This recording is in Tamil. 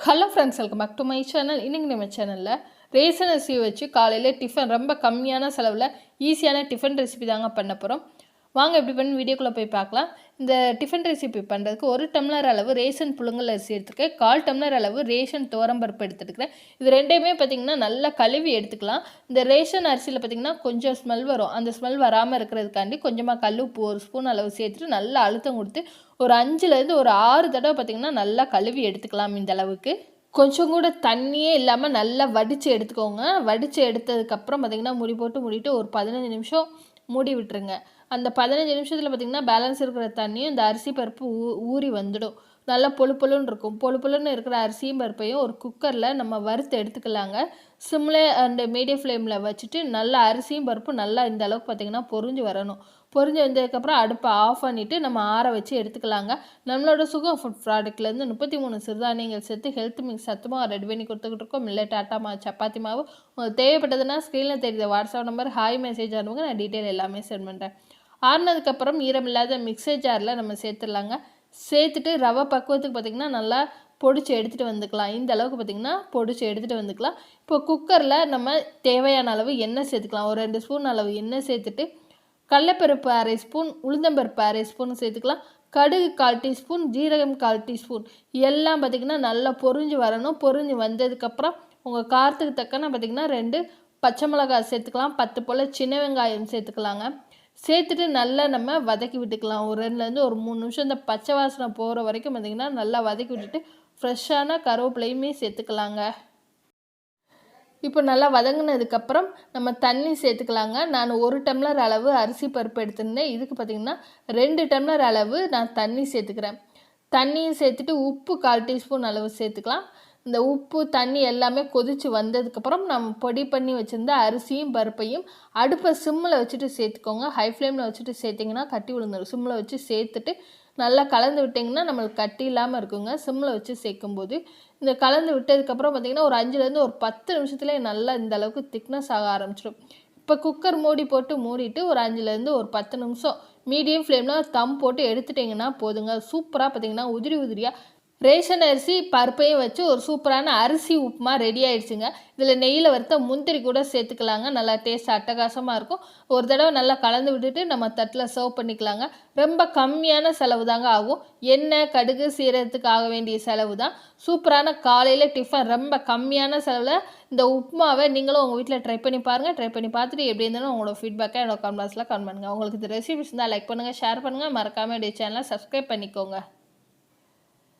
Hello friends welcome back to my channel இன்றைக்கி நம்ம சேனலில் ரேசன் அரிசி வச்சு காலையில் டிஃபன் ரொம்ப கம்மியான செலவில் ஈஸியான டிஃபன் ரெசிபி தாங்க பண்ண போகிறோம் வாங்க எப்படி பண்ணி வீடியோக்குள்ளே போய் பார்க்கலாம். இந்த டிஃபன் ரெசிபி பண்ணுறதுக்கு ஒரு டம்ளர் அளவு ரேஷன் புழுங்கல் அரிசி எடுத்துருக்கேன். கால் டம்ளர் அளவு ரேஷன் துவரம்பருப்பு எடுத்துருக்கிறேன். இது ரெண்டையுமே பார்த்திங்கன்னா நல்லா கழுவி எடுத்துக்கலாம். இந்த ரேஷன் அரிசியில் பார்த்திங்கன்னா கொஞ்சம் ஸ்மெல் வரும். அந்த ஸ்மெல் வராமல் இருக்கிறதுக்காண்டி கொஞ்சமாக கல் உப்பு ஒரு ஸ்பூன் அளவு சேர்த்துட்டு நல்லா அழுத்தம் கொடுத்து ஒரு அஞ்சுலேருந்து ஒரு ஆறு தடவை பார்த்திங்கன்னா நல்லா கழுவி எடுத்துக்கலாம் இந்த அளவுக்கு. கொஞ்சம் கூட தண்ணியே இல்லாமல் நல்லா வடித்து எடுத்துக்கோங்க. வடித்து எடுத்ததுக்கப்புறம் பார்த்திங்கன்னா முடி போட்டு மூடிட்டு ஒரு பதினஞ்சு நிமிஷம் மூடி விட்டுருங்க. அந்த பதினஞ்சு நிமிஷத்தில் பார்த்திங்கன்னா பேலன்ஸ் இருக்கிற தண்ணியும் இந்த அரிசி பருப்பு ஊ ஊறி வந்துடும். நல்லா பொழு பொழுன்னு இருக்கும். பொழு பொழுன்னு இருக்கிற அரிசியும் பருப்பையும் ஒரு குக்கரில் நம்ம வறுத்து எடுத்துக்கலாங்க. சிம்லே அண்டு மீடியம் ஃப்ளேமில் வச்சுட்டு நல்லா அரிசியும் பருப்பு நல்லா இந்த அளவுக்கு பார்த்திங்கன்னா பொரிஞ்சு வரணும். பொரிஞ்சு வந்ததுக்கப்புறம் அடுப்பை ஆஃப் பண்ணிவிட்டு நம்ம ஆற வச்சு எடுத்துக்கலாங்க. நம்மளோட சுகம் ஃபுட் ப்ராடக்ட்லேருந்து முப்பத்தி மூணு சிறுதானியங்கள் சேர்த்து ஹெல்த் மிக்ஸ் சத்துமாக ரெடி பண்ணி கொடுத்துக்கிட்டு இருக்கோம். இல்லை டாட்டா மாவு சப்பாத்தி மாவு. உங்களுக்கு தேவைப்பட்டதுன்னா ஸ்க்ரீனில் தெரியுது. வாட்ஸ்அப் நம்பர் ஹாய் மெசேஜ் அனுப்புங்க. நான் டீட்டெயில் எல்லாமே சென்ட் பண்ணுறேன் ஆறுனதுக்கப்புறம் ஈரமில்லாத மிக்சர் ஜாரில் நம்ம சேர்த்துடலாங்க. சேர்த்துட்டு ரவை பக்குவத்துக்கு பார்த்திங்கன்னா நல்லா பொடிச்சு எடுத்துகிட்டு வந்துக்கலாம். இந்த அளவுக்கு பார்த்திங்கன்னா பொடிச்சு எடுத்துகிட்டு வந்துக்கலாம். இப்போ குக்கரில் நம்ம தேவையான அளவு எண்ணெய் சேர்த்துக்கலாம். ஒரு ரெண்டு ஸ்பூன் அளவு எண்ணெய் சேர்த்துட்டு கடலப்பருப்பு அரை ஸ்பூன் உளுந்தம்பருப்பு அரை ஸ்பூன் சேர்த்துக்கலாம். கடுகு கால் டீஸ்பூன் ஜீரகம் கால் டீஸ்பூன். எல்லாம் பார்த்திங்கன்னா நல்லா பொரிஞ்சு வரணும். பொறிஞ்சு வந்ததுக்கப்புறம் உங்கள் காரத்துக்கு தக்கன பார்த்திங்கன்னா ரெண்டு பச்சை மிளகாய் சேர்த்துக்கலாம். பத்து போல் சின்ன வெங்காயம் சேர்த்துக்கலாங்க. சேர்த்துட்டு நல்லா நம்ம வதக்கி விட்டுக்கலாம். ஒரு ரெண்டுலேருந்து ஒரு மூணு நிமிஷம் இந்த பச்சை வாசனை போகிற வரைக்கும் பார்த்திங்கன்னா நல்லா வதக்கி விட்டுட்டு ஃப்ரெஷ்ஷான கருவேப்பிலையுமே சேர்த்துக்கலாங்க. இப்போ நல்லா வதங்கினதுக்கப்புறம் நம்ம தண்ணி சேர்த்துக்கலாங்க. நான் ஒரு டம்ளர் அளவு அரிசி பருப்பு எடுத்திருந்தேன். இதுக்கு பார்த்திங்கன்னா ரெண்டு டம்ளர் அளவு நான் தண்ணி சேர்த்துக்கிறேன். தண்ணியும் சேர்த்துட்டு உப்பு கால் டீஸ்பூன் அளவு சேர்த்துக்கலாம். இந்த உப்பு தண்ணி எல்லாமே கொதித்து வந்ததுக்கப்புறம் நம்ம பொடி பண்ணி வச்சுருந்த அரிசியும் பருப்பையும் அடுப்பை சிம்மில் வச்சுட்டு சேர்த்துக்கோங்க. ஹை ஃப்ளேமில் வச்சுட்டு சேர்த்திங்கன்னா கட்டி விழுந்துடும் சிம்மில் வச்சு சேர்த்துட்டு நல்லா கலந்து விட்டிங்கன்னா நம்மளுக்கு கட்டி இல்லாமல் இருக்குங்க. சிம்மில் வச்சு சேர்க்கும்போது இந்த கலந்து விட்டதுக்கப்புறம் பார்த்திங்கன்னா ஒரு அஞ்சுலேருந்து ஒரு பத்து நிமிஷத்துலேயே நல்லா இந்த அளவுக்கு திக்னஸ் ஆக ஆரம்பிச்சிடும் இப்போ குக்கர் மூடி போட்டு மூடிட்டு ஒரு அஞ்சுலேருந்து ஒரு பத்து நிமிஷம் மீடியம் ஃப்ளேமில் தம் போட்டு எடுத்துட்டிங்கன்னா போதுங்க. சூப்பராக பார்த்திங்கன்னா உதிரி உதிரியாக ரேஷன் அரிசி பருப்பையும் வச்சு ஒரு சூப்பரான அரிசி உப்புமா ரெடி ஆயிடுச்சுங்க. இதில் நெய்யில் வறுத்த முந்திரி கூட சேர்த்துக்கலாங்க. நல்லா டேஸ்ட் அட்டகாசமாக இருக்கும். ஒரு தடவை நல்லா கலந்து விட்டுட்டு நம்ம தட்டில் சர்வ் பண்ணிக்கலாங்க. ரொம்ப கம்மியான செலவு தாங்க ஆகும். எண்ணெய் கடுகு சீரகத்துக்கு ஆக வேண்டிய செலவு தான் சூப்பரான காலையில் டிஃபன் ரொம்ப கம்மியான செலவில் இந்த உப்புமாவை நீங்களும் உங்கள் வீட்டில் ட்ரை பண்ணி பாருங்கள் ட்ரை பண்ணி பார்த்துட்டு எப்படி இருந்தாலும் உங்களோட ஃபீட்பேக்கை என்னோட கமெண்ட்ஸில் கமெண்ட் பண்ணுங்கள் உங்களுக்கு இந்த ரெசிபிஸ் இருந்தால் லைக் பண்ணுங்கள் ஷேர் பண்ணுங்கள் மறக்காமல் என்னுடைய சேனலை சப்ஸ்கிரைப் பண்ணிக்கோங்க.